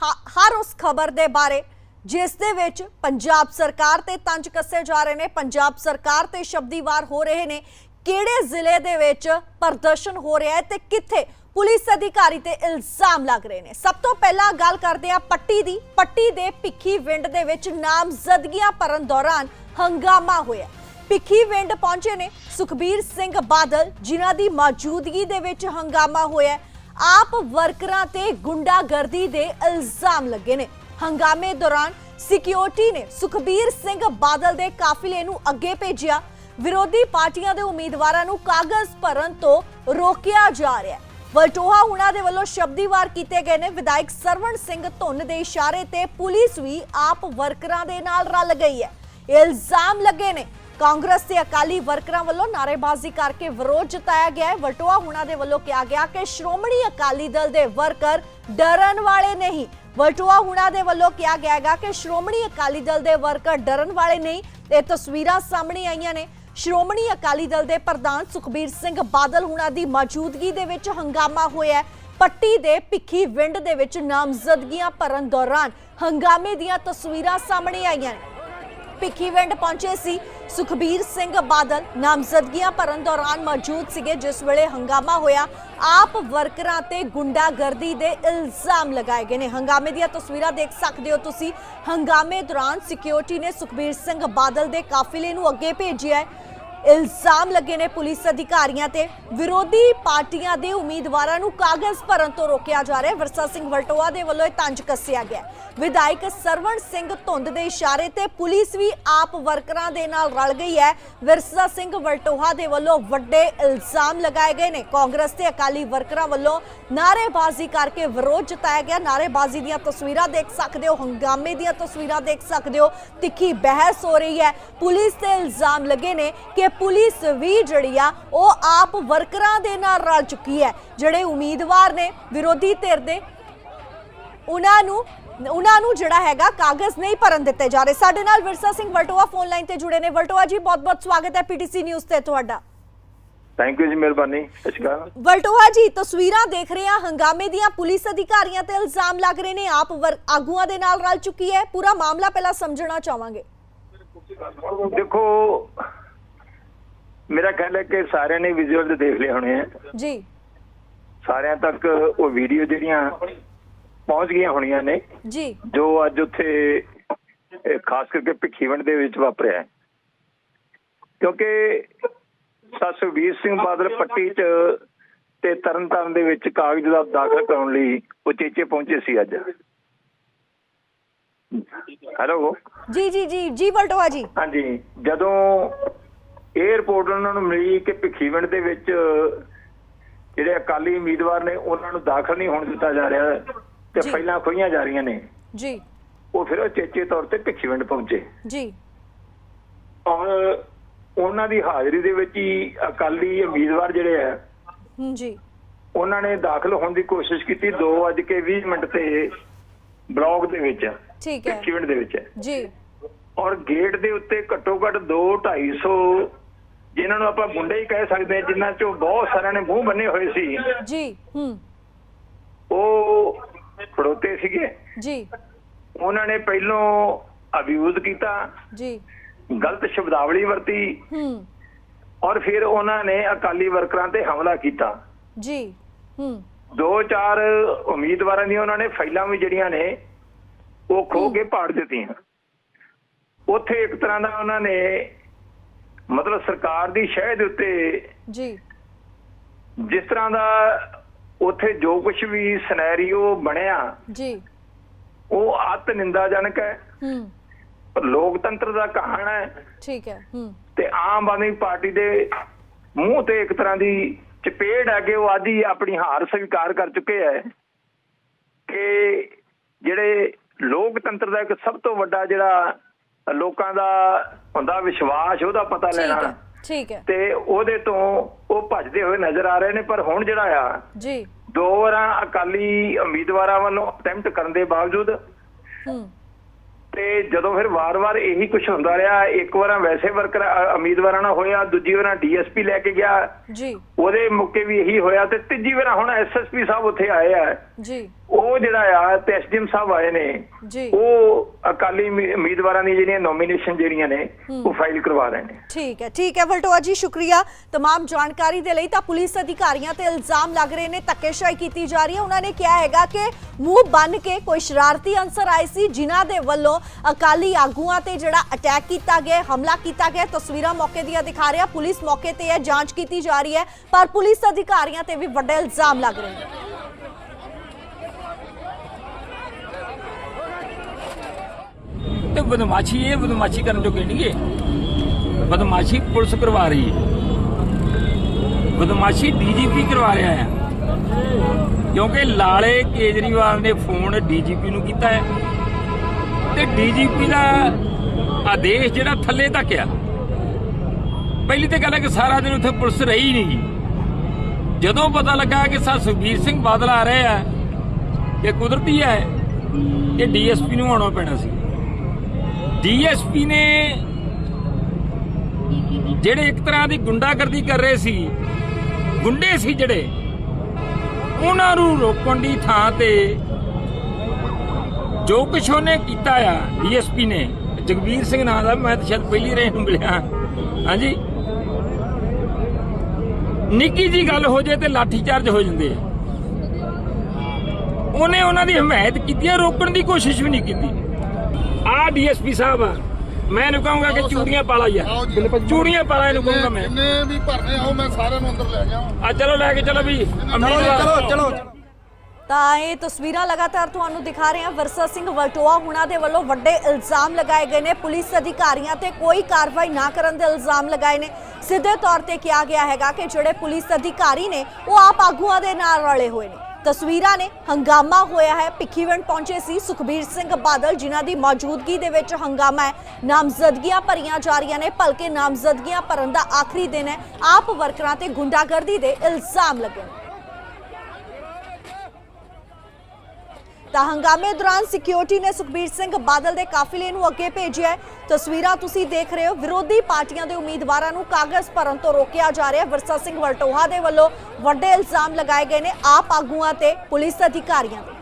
ਹਰ ਉਸ ਖਬਰ ਦੇ ਬਾਰੇ, ਜਿਸ ਦੇ ਵਿੱਚ ਪੰਜਾਬ ਸਰਕਾਰ ਤੇ ਤੰਜ ਕੱਸੇ ਜਾ ਰਹੇ ਨੇ, ਪੰਜਾਬ ਸਰਕਾਰ ਤੇ ਸ਼ਬਦੀਵਾਰ ਹੋ ਰਹੇ ਨੇ, ਕਿਹੜੇ ਜ਼ਿਲ੍ਹੇ ਦੇ ਵਿੱਚ ਪ੍ਰਦਰਸ਼ਨ ਹੋ ਰਿਹਾ ਹੈ ਤੇ ਕਿੱਥੇ ਪੁਲਿਸ ਅਧਿਕਾਰੀ ਤੇ ਇਲਜ਼ਾਮ ਲੱਗ ਰਹੇ ਨੇ? ਸਭ ਤੋਂ ਪਹਿਲਾਂ ਗੱਲ ਕਰਦੇ ਆ ਪੱਟੀ ਦੀ। ਪੱਟੀ ਦੇ ਭਿੱਖੀ ਵਿੰਡ ਦੇ ਵਿੱਚ ਨਾਮਜ਼ਦਗੀਆਂ ਭਰਨ ਦੌਰਾਨ ਹੰਗਾਮਾ ਹੋਇਆ। ਭਿੱਖੀ ਵਿੰਡ ਪਹੁੰਚੇ ਨੇ ਸੁਖਬੀਰ ਸਿੰਘ ਬਾਦਲ, ਜਿਨ੍ਹਾਂ ਦੀ ਮੌਜੂਦਗੀ ਦੇ ਵਿੱਚ ਹੰਗਾਮਾ ਹੋਇਆ ਆਪ ਵਰਕਰਾਂ ਤੇ ਗੁੰਡਾਗਰਦੀ ਦੇ ਇਲਜ਼ਾਮ ਲੱਗੇ ਨੇ। ਹੰਗਾਮੇ ਦੌਰਾਨ ਸਿਕਿਉਰਿਟੀ ਨੇ ਸੁਖਬੀਰ ਸਿੰਘ ਬਾਦਲ ਦੇ ਕਾਫਿਲੇ ਨੂੰ ਅੱਗੇ ਭੇਜਿਆ। ਵਿਰੋਧੀ ਪਾਰਟੀਆਂ ਦੇ ਉਮੀਦਵਾਰਾਂ ਨੂੰ ਕਾਗਜ਼ ਭਰਨ ਤੋਂ ਰੋਕਿਆ ਜਾ ਰਿਹਾ ਹੈ। ਵਲਟੋਹਾ ਹੁਣਾ ਦੇ ਵੱਲੋਂ ਸ਼ਬਦੀਵਾਰ ਕੀਤੇ ਗਏ ਨੇ। ਵਿਧਾਇਕ ਸਰਵਣ ਸਿੰਘ ਧੁੰਨ ਦੇ ਇਸ਼ਾਰੇ ਤੇ ਪੁਲਿਸ ਵੀ ਆਪ ਵਰਕਰਾਂ ਦੇ ਨਾਲ ਰਲ ਗਈ ਹੈ। ਇਲਜ਼ਾਮ ਲੱਗੇ ਨੇ ਕਾਂਗਰਸ ਦੇ ਅਕਾਲੀ ਵਰਕਰਾਂ ਵੱਲੋਂ ਨਾਅਰੇਬਾਜ਼ੀ ਕਰਕੇ ਵਿਰੋਧ ਜਤਾਇਆ ਗਿਆ ਹੈ। ਵਟੋਆ ਹੁਣਾ ਦੇ ਵੱਲੋਂ ਕਿਹਾ ਗਿਆ ਕਿ ਸ਼੍ਰੋਮਣੀ ਅਕਾਲੀ ਦਲ ਦੇ ਵਰਕਰ ਡਰਨ ਵਾਲੇ ਨਹੀਂ। ਵਟੋਆ ਹੁਣਾ ਦੇ ਵੱਲੋਂ ਕਿਹਾ ਗਿਆ ਹੈਗਾ ਕਿ ਸ਼੍ਰੋਮਣੀ ਅਕਾਲੀ ਦਲ ਦੇ ਵਰਕਰ ਡਰਨ ਵਾਲੇ ਨਹੀਂ। ਇਹ ਤਸਵੀਰਾਂ ਸਾਹਮਣੇ ਆਈਆਂ ਨੇ। ਸ਼੍ਰੋਮਣੀ ਅਕਾਲੀ ਦਲ ਦੇ ਪ੍ਰਧਾਨ ਸੁਖਬੀਰ ਸਿੰਘ ਬਾਦਲ ਹੁਣਾਂ ਦੀ ਮੌਜੂਦਗੀ ਦੇ ਵਿੱਚ ਹੰਗਾਮਾ ਹੋਇਆ ਪੱਟੀ ਦੇ ਭਿੱਖੀ ਵਿੰਡ ਦੇ ਵਿੱਚ ਨਾਮਜ਼ਦਗੀਆਂ ਭਰਨ ਦੌਰਾਨ ਹੰਗਾਮੇ ਦੀਆਂ ਤਸਵੀਰਾਂ ਸਾਹਮਣੇ ਆਈਆਂ ਨੇ। ਭਿੱਖੀਵਿੰਡ ਪਹੁੰਚੇ ਸੀ। ਸੁਖਬੀਰ ਸਿੰਘ ਬਾਦਲ ਨਾਮਜ਼ਦਗੀਆਂ ਭਰਨ ਦੌਰਾਨ ਮੌਜੂਦ ਸੀਗੇ, ਜਿਸ ਵੇਲੇ ਹੰਗਾਮਾ ਹੋਇਆ। ਆਪ ਵਰਕਰਾਂ ਤੇ ਗੁੰਡਾਗਰਦੀ ਦੇ ਇਲਜ਼ਾਮ ਲਗਾਏ ਗਏ ਨੇ। ਹੰਗਾਮੇ ਦੀਆਂ ਤਸਵੀਰਾਂ ਦੇਖ ਸਕਦੇ ਹੋ ਤੁਸੀਂ। ਹੰਗਾਮੇ ਦੌਰਾਨ ਸਿਕਿਉਰਿਟੀ ਨੇ ਸੁਖਬੀਰ ਸਿੰਘ ਬਾਦਲ ਦੇ ਕਾਫਿਲੇ ਨੂੰ ਅੱਗੇ ਭੇਜਿਆ ਹੈ। ਇਲਜ਼ਾਮ ਲੱਗੇ ਨੇ ਪੁਲਿਸ ਅਧਿਕਾਰੀਆਂ ਤੇ। ਵਿਰੋਧੀ ਪਾਰਟੀਆਂ ਦੇ ਉਮੀਦਵਾਰਾਂ ਨੂੰ ਕਾਗਜ਼ ਭਰਨ ਤੋਂ ਰੋਕਿਆ ਜਾ ਰਿਹਾ ਹੈ। ਵਰਸਾ ਸਿੰਘ ਵਲਟੋਆ ਦੇ ਵੱਲੋਂ ਇਹ ਤੰਜ ਕੱਸਿਆ ਗਿਆ ਵਿਧਾਇਕ ਸਰਵਣ ਸਿੰਘ ਧੁੰਦ ਦੇ ਇਸ਼ਾਰੇ ਤੇ ਪੁਲਿਸ ਵੀ ਆਪ ਵਰਕਰਾਂ ਦੇ ਨਾਲ ਰਲ ਗਈ ਹੈ। ਵਿਰਸਾ ਸਿੰਘ ਵਲਟੋਹਾ ਦੇ ਵੱਲੋਂ ਵੱਡੇ ਇਲਜ਼ਾਮ ਲਗਾਏ ਗਏ ਨੇ। ਕਾਂਗਰਸ ਤੇ ਅਕਾਲੀ ਵਰਕਰਾਂ ਵੱਲੋਂ ਨਾਅਰੇਬਾਜ਼ੀ ਕਰਕੇ ਵਿਰੋਧ ਜਤਾਇਆ ਗਿਆ। ਨਾਅਰੇਬਾਜ਼ੀ ਦੀਆਂ ਤਸਵੀਰਾਂ ਦੇਖ ਸਕਦੇ ਹੋ। ਹੰਗਾਮੇ ਦੀਆਂ ਤਸਵੀਰਾਂ ਦੇਖ ਸਕਦੇ ਹੋ। ਤਿੱਖੀ ਬਹਿਸ ਹੋ ਰਹੀ ਹੈ। ਪੁਲਿਸ ਤੇ ਇਲਜ਼ਾਮ ਲੱਗੇ ਨੇ ਕਿ ਪੁਲਿਸ ਵੀ ਜਿਹੜੀ ਆ ਉਹ ਆਪ ਵਰਕਰਾਂ ਦੇ ਨਾਲ ਰਲ ਚੁੱਕੀ ਹੈ। ਜਿਹੜੇ ਉਮੀਦਵਾਰ ਨੇ ਵਿਰੋਧੀ ਧਿਰ ਦੇ ਉਹਨਾਂ ਨੂੰ ਉਹਨਾਂ ਨੂੰ ਜਿਹੜਾ ਹੈਗਾ ਕਾਗਜ਼ ਨਹੀਂ ਭਰਨ ਦਿੱਤੇ ਜਾ ਰਹੇ। ਸਾਡੇ ਨਾਲ ਵਿਰਸਾ ਸਿੰਘ ਵਲਟੋਆ ਫੋਨ ਲਾਈਨ ਤੇ ਜੁੜੇ ਨੇ। ਵਲਟੋਆ ਜੀ ਬਹੁਤ-ਬਹੁਤ ਸਵਾਗਤ ਹੈ ਪੀਟੀਸੀ ਨਿਊਜ਼ ਤੇ ਤੁਹਾਡਾ। ਥੈਂਕ ਯੂ ਜੀ ਮਿਹਰਬਾਨੀ। ਸਤਿ ਸ਼੍ਰੀ ਅਕਾਲ। ਵਲਟੋਆ ਜੀ ਤਸਵੀਰਾਂ ਦੇਖ ਰਹੇ ਹਾਂ। ਹੰਗਾਮੇ ਦੀਆਂ ਪੁਲਿਸ ਅਧਿਕਾਰੀਆਂ ਤੇ ਇਲਜ਼ਾਮ ਲੱਗ ਰਹੇ ਨੇ। ਆਪ ਆਗੂਆਂ ਦੇ ਨਾਲ ਰਲ ਚੁੱਕੀ ਹੈ। ਪੂਰਾ ਮਾਮਲਾ ਪਹਿਲਾਂ ਸਮਝਣਾ ਚਾਹਾਂਗੇ। ਦੇਖੋ ਮੇਰਾ ਖਿਆਲ ਹੈ ਕਿ ਸਾਰਿਆਂ ਨੇ ਵਿਜ਼ੂਅਲ ਤੇ ਦੇਖ ਲਏ ਹੋਣੇ ਆ। ਜੀ। ਸਾਰਿਆਂ ਤੱਕ ਉਹ ਵੀਡੀਓ ਜਿਹੜੀਆਂ ਪਹੁੰਚ ਗਈਆਂ ਹੋਣੀਆਂ ਨੇ ਜੀ। ਜੋ ਅੱਜ ਉੱਥੇ ਖਾਸ ਕਰਕੇ ਭਿੱਖੀਵਿੰਡ ਦੇ ਵਿੱਚ ਵਾਪਰਿਆ। ਕਿਉਂਕਿ ਸਤਸਵੀਰ ਸਿੰਘ ਬਾਦਲ ਪੱਟੀ 'ਚ ਤੇ ਤਰਨਤਾਰਨ ਦੇ ਵਿੱਚ ਕਾਗਜ਼ ਦਾ ਦਾਖਲ ਕਰਾਉਣ ਲਈ ਉਚੇਚੇ ਪਹੁੰਚੇ ਸੀ ਅੱਜ। ਹੈਲੋ। ਜੀ ਜੀ ਜੀ ਜੀ ਵਲਟੋਆ ਜੀ। ਹਾਂਜੀ ਜਦੋਂ ਇਹ ਰਿਪੋਰਟ ਉਹਨਾਂ ਨੂੰ ਮਿਲੀ ਕਿ ਭਿੱਖੀਵਿੰਡ ਦੇ ਵਿੱਚ ਜਿਹੜੇ ਅਕਾਲੀ ਉਮੀਦਵਾਰ ਨੇ ਉਹਨਾਂ ਨੂੰ ਦਾਖਲ ਨਹੀਂ ਹੋਣ ਦਿੱਤਾ ਜਾ ਰਿਹਾ ਤੇ। ਪਹਿਲਾਂ ਖੋਈਆਂ ਜਾ ਰਹੀਆਂ ਨੇ। ਜੀ। ਉਹ ਫਿਰ ਚੇਚੇ ਤੌਰ ਤੇ ਭਿੱਖੀਵਿੰਡ ਪਹੁੰਚੇ। ਜੀ। ਔਰ ਉਹਨਾਂ ਦੀ ਹਾਜ਼ਰੀ ਦੇ ਵਿੱਚ ਹੀ ਅਕਾਲੀ ਉਮੀਦਵਾਰ ਜਿਹੜੇ ਆ ਜੀ। ਉਹਨਾਂ ਨੇ ਦਾਖਲ ਹੋਣ ਦੀ ਕੋਸ਼ਿਸ਼ ਕੀਤੀ 2:20 ਮਿੰਟ ਤੇ ਬਲੌਕ ਦੇ ਵਿੱਚ ਠੀਕ ਹੈ। ਭਿੱਖੀਵਿੰਡ ਦੇ ਵਿੱਚ। ਜੀ। ਔਰ ਗੇਟ ਦੇ ਉੱਤੇ ਘੱਟੋ ਘੱਟ 2 250 ਜਿਨ੍ਹਾਂ ਨੂੰ ਆਪਾਂ ਗੁੰਡੇ ਹੀ ਕਹਿ ਸਕਦੇ ਹਾਂ ਜਿਨ੍ਹਾਂ ਚੋਂ ਬਹੁਤ ਸਾਰਿਆਂ ਨੇ ਮੂੰਹ ਬੰਨੇ ਹੋਏ ਸੀ। ਜੀ ਹਮ ਉਹ ਖੜੋਤੇ ਸੀਗੇ। ਜੀ। ਉਹਨਾਂ ਨੇ ਪਹਿਲੋਂ ਅਬਿਊਜ਼ ਕੀਤਾ। ਜੀ। ਗਲਤ ਸ਼ਬਦਾਵਲੀ ਵਰਤੀ। ਹਮ ਔਰ ਫਿਰ ਉਹਨਾਂ ਨੇ ਅਕਾਲੀ ਵਰਕਰਾਂ ਤੇ ਹਮਲਾ ਕੀਤਾ। ਜੀ ਹਮ ਦੋ ਚਾਰ ਉਮੀਦਵਾਰਾਂ ਦੀਆਂ ਉਹਨਾਂ ਨੇ ਫਾਈਲਾਂ ਵੀ ਜਿਹੜੀਆਂ ਨੇ ਉਹ ਖੋ ਕੇ ਪਾੜ ਦਿੱਤੀਆਂ। ਉੱਥੇ ਇੱਕ ਤਰ੍ਹਾਂ ਦਾ ਉਹਨਾਂ ਨੇ ਮਤਲਬ ਸਰਕਾਰ ਦੀ ਸ਼ਹਿ ਦੇ ਉੱਤੇ ਜੀ। ਜਿਸ ਤਰ੍ਹਾਂ ਦਾ ਉੱਥੇ ਜੋ ਕੁਝ ਵੀ ਸਿਨੈਰੀਓ ਬਣਿਆ ਜੀ। ਉਹ ਅਤ ਨਿੰਦਾਜਨਕ ਹੈ। ਪਰ ਲੋਕਤੰਤਰ ਦਾ ਕਹਾਣਾ ਹੈ। ਠੀਕ ਹੈ ਹਮ ਤੇ ਆਮ ਆਦਮੀ ਪਾਰਟੀ ਦੇ ਮੂੰਹ ਤੇ ਇੱਕ ਤਰ੍ਹਾਂ ਦੀ ਚਪੇੜ ਹੈ ਕਿ ਉਹ ਆਦੀ ਆਪਣੀ ਹਾਰ ਸਵੀਕਾਰ ਕਰ ਚੁੱਕੇ ਹੈ ਕਿ ਜਿਹੜੇ ਲੋਕਤੰਤਰ ਦਾ ਇੱਕ ਸਭ ਤੋਂ ਵੱਡਾ ਜਿਹੜਾ ਲੋਕਾਂ ਦਾ ਹੁੰਦਾ ਵਿਸ਼ਵਾਸ ਉਹਦਾ ਪਤਾ ਲੈਣਾ। ਹੈ ਠੀਕ ਹੈ। ਤੇ ਉਹਦੇ ਤੋਂ ਉਹ ਭੱਜਦੇ ਹੋਏ ਨਜ਼ਰ ਆ ਰਹੇ ਨੇ ਪਰ ਹੁਣ ਜਿਹੜਾ ਆ ਜੀ। ਦੋ ਵਾਰਾਂ ਅਕਾਲੀ ਉਮੀਦਵਾਰਾਂ ਵੱਲੋਂ ਅਟੈਂਪਟ ਕਰਨ ਦੇ ਬਾਵਜੂਦ ਹਮ ਤੇ ਜਦੋਂ ਫਿਰ ਵਾਰ-ਵਾਰ ਇਹੀ ਕੁਝ ਹੁੰਦਾ ਰਿਹਾ ਇੱਕ ਵਾਰਾਂ ਵੈਸੇ ਵਰਕਰ ਅ- ਉਮੀਦਵਾਰਾਂ ਨਾਲ ਹੋਇਆ ਦੂਜੀ ਵਾਰਾਂ ਡੀਐਸਪੀ ਲੈ ਕੇ ਗਿਆ ਜੀ ਉਹਦੇ ਮੁੱਕੇ ਵੀ ਇਹੀ ਹੋਇਆ ਤੇ ਤੀਜੀ ਵਾਰ ਹੁਣ ਐਸਐਸਪੀ ਸਾਹਿਬ ਉੱਥੇ ਆਏ ਆ ਜੀ ਉਹ ਜਿਹੜਾ ਆ ਤੇ ਐਸਡੀਐਮ ਸਾਹਿਬ ਆਏ ਨੇ ਜੀ ਉਹ ਅਕਾਲੀ ਉਮੀ- ਉਮੀਦਵਾਰਾਂ ਦੀ ਜਿਹੜੀਆਂ ਨੋਮੀਨੇਸ਼ਨ ਜਿਹੜੀਆਂ ਨੇ ਉਹ ਫਾਈਲ ਕਰਵਾ ਰਹੇ ਨੇ ਠੀਕ ਹੈ ਠੀਕ ਹੈ ਵਲਟੋਆ ਜੀ ਸ਼ੁਕਰੀਆ तमाम ਜਾਣਕਾਰੀ ਦੇ ਲਈ ਤਾਂ ਪੁਲਿਸ ਅਧਿਕਾਰੀਆਂ ਤੇ ਇਲਜ਼ਾਮ ਲੱਗ ਰਹੇ ਨੇ ਧੱਕੇਸ਼ਾਹੀ ਕੀਤੀ ਜਾ ਰਹੀ ਹੈ ਉਹਨਾਂ ਨੇ ਕਿਹਾ ਹੈਗਾ ਕਿ ਮੂੰਹ ਬੰਨ ਕੇ ਕੋਈ ਸ਼ਰਾਰਤੀ ਅੰਸਰ ਆਏ ਸੀ ਜਿਨ੍ਹਾਂ ਦੇ ਵੱਲੋਂ ਅਕਾਲੀ ਆਗੂਆਂ ਤੇ ਜਿਹੜਾ ਅਟੈਕ ਕੀਤਾ ਗਿਆ, ਹਮਲਾ ਕੀਤਾ ਗਿਆ, ਤਸਵੀਰਾਂ ਮੌਕੇ ਦੀਆਂ ਦਿਖਾ ਰਿਹਾ। ਪੁਲਿਸ ਮੌਕੇ ਤੇ ਹੈ ਜਾਂਚ ਕੀਤੀ ਜਾ ਰਹੀ ਹੈ, ਪਰ ਪੁਲਿਸ ਅਧਿਕਾਰੀਆਂ ਤੇ ਵੀ ਵੱਡੇ ਇਲਜ਼ਾਮ ਲੱਗ ਰਹੇ ਨੇ ਤੇ ਬਦਮਾਸ਼ੀ, ਇਹ ਬਦਮਾਸ਼ੀ ਕਰਨ ਜੋ ਕਿਹੜੀ ਹੈ ਬਦਮਾਸ਼ੀ ਪੁਲਿਸ ਕਰਵਾ ਰਹੀ ਹੈ। ਬਦਮਾਸ਼ੀ ਡੀਜੀਪੀ ਕਰਵਾ ਰਿਹਾ ਹੈ। ਕਿਉਂਕਿ ਲਾਲੇ ਕੇਜਰੀਵਾਲ ਨੇ ਫੋਨ ਡੀਜੀਪੀ ਨੂੰ ਕੀਤਾ ਹੈ। ਤੇ ਡੀਜੀਪੀ ਦਾ ਆਦੇਸ਼ ਜਿਹੜਾ ਥੱਲੇ ਤੱਕ ਆ। ਪਹਿਲੀ ਤੇ ਗੱਲ ਹੈ ਕਿ ਸਾਰਾ ਦਿਨ ਉੱਥੇ ਪੁਲਿਸ ਰਹੀ ਨਹੀਂ ਜਦੋਂ ਪਤਾ ਲੱਗਾ ਕਿ ਸਾ ਸੁਖਬੀਰ ਸਿੰਘ ਬਾਦਲ ਆ ਰਹੇ ਆ, ਇਹ ਕੁਦਰਤੀ ਹੈ, ਇਹ ਡੀਐਸਪੀ ਨੂੰ ਆਉਣਾ ਪੈਣਾ ਸੀ। ਡੀਐਸਪੀ ਨੇ ਜਿਹੜੇ ਇੱਕ ਤਰ੍ਹਾਂ ਦੀ ਗੁੰਡਾਗਰਦੀ ਕਰ ਰਹੇ ਸੀ, ਗੁੰਡੇ ਸੀ ਜਿਹੜੇ, ਉਹਨਾਂ ਨੂੰ ਰੋਕਣ ਦੀ ਥਾਂ ਤੇ ਜੋ ਕੁਛ ਉਹਨੇ ਕੀਤਾ ਆ ਡੀਐਸਪੀ ਨੇ। ਜਗਵੀਰ ਸਿੰਘ ਨਾਂ ਦਾ ਮੈਂ ਤਾਂ ਸ਼ਾਇਦ ਪਹਿਲੀ ਰੇ ਨੂੰ ਮਿਲਿਆ। ਹਾਂਜੀ? ਨਿੱਕੀ ਜੀ ਗੱਲ ਹੋ ਜੇ ਤੇ ਲਾਠੀ ਚਾਰਜ ਹੋ ਜਾਂਦੇ ਆ। ਉਹਨੇ ਉਹਨਾਂ ਦੀ ਹਮਾਇਤ ਕੀਤੀ ਹੈ ਰੋਕਣ ਦੀ ਕੋਸ਼ਿਸ਼ ਵੀ ਨਹੀਂ ਕੀਤੀ। ਆ ਡੀਐਸਪੀ ਸਾਹਿਬ ਆ। ਮੈਂ ਇਹਨੂੰ ਕਹੂੰਗਾ ਕਿ ਚੂੜੀਆਂ ਪਾਲਾ ਯਾਰ। ਚੂੜੀਆਂ ਪਾਲਾ ਇਹਨੂੰ ਕਹੂੰਗਾ ਮੈਂ। ਜਿੰਨੇ ਵੀ ਭਰਨੇ ਆਓ ਮੈਂ ਸਾਰਿਆਂ ਨੂੰ ਅੰਦਰ ਲੈ ਗਿਆ ਆ ਚਲੋ ਲੈ ਕੇ ਚਲੋ ਵੀ। ਉਮੀਦਵਾਰ ਚਲੋ। ਤਾਂ ਇਹ ਤਸਵੀਰਾਂ ਲਗਾਤਾਰ ਤੁਹਾਨੂੰ ਦਿਖਾ ਰਹੇ ਹਾਂ। ਵਰਸਾ ਸਿੰਘ ਵਲਟੋਆ ਹੁਣਾਂ ਦੇ ਵੱਲੋਂ ਵੱਡੇ ਇਲਜ਼ਾਮ ਲਗਾਏ ਗਏ ਨੇ। ਪੁਲਿਸ ਅਧਿਕਾਰੀਆਂ ਤੇ ਕੋਈ ਕਾਰਵਾਈ ਨਾ ਕਰਨ ਦੇ ਇਲਜ਼ਾਮ ਲਗਾਏ ਨੇ। ਸਿੱਧੇ ਤੌਰ ਤੇ ਕਿਹਾ ਗਿਆ ਹੈਗਾ ਕਿ ਜਿਹੜੇ ਪੁਲਿਸ ਅਧਿਕਾਰੀ ਨੇ, ਉਹ ਆਪ ਆਗੂਆਂ ਦੇ ਨਾਲ ਰਲੇ ਹੋਏ ਨੇ। ਤਸਵੀਰਾਂ ਨੇ ਹੰਗਾਮਾ ਹੋਇਆ ਹੈ। ਭਿੱਖੀਵਿੰਡ ਪਹੁੰਚੇ ਸੀ ਸੁਖਬੀਰ ਸਿੰਘ ਬਾਦਲ, ਜਿਨ੍ਹਾਂ ਦੀ ਮੌਜੂਦਗੀ ਦੇ ਵਿੱਚ ਹੰਗਾਮਾ ਹੈ। ਨਾਮਜ਼ਦਗੀਆਂ ਭਰੀਆਂ ਜਾ ਰਹੀਆਂ ਨੇ ਭਲਕੇ ਨਾਮਜ਼ਦਗੀਆਂ ਭਰਨ ਦਾ ਆਖਰੀ ਦਿਨ ਹੈ। ਆਪ ਵਰਕਰਾਂ ਤੇ ਗੁੰਡਾਗਰਦੀ ਦੇ ਇਲਜ਼ਾਮ ਲੱਗੇ ਨੇ। ਤਾਂ ਹੰਗਾਮੇ ਦੌਰਾਨ ਸਿਕਿਉਰਿਟੀ ਨੇ ਸੁਖਬੀਰ ਸਿੰਘ ਬਾਦਲ ਦੇ ਕਾਫਿਲੇ ਨੂੰ ਅੱਗੇ ਭੇਜਿਆ ਹੈ। ਤਸਵੀਰਾਂ ਤੁਸੀਂ ਦੇਖ ਰਹੇ ਹੋ। ਵਿਰੋਧੀ ਪਾਰਟੀਆਂ ਦੇ ਉਮੀਦਵਾਰਾਂ ਨੂੰ ਕਾਗਜ਼ ਭਰਨ ਤੋਂ ਰੋਕਿਆ ਜਾ ਰਿਹਾ ਹੈ। ਵਰਸਾ ਸਿੰਘ ਵਲਟੋਹਾ ਦੇ ਵੱਲੋਂ ਵੱਡੇ ਇਲਜ਼ਾਮ ਲਗਾਏ ਗਏ ਨੇ ਆਪ ਆਗੂਆਂ ਤੇ ਪੁਲਿਸ ਅਧਿਕਾਰੀਆਂ ਤੇ।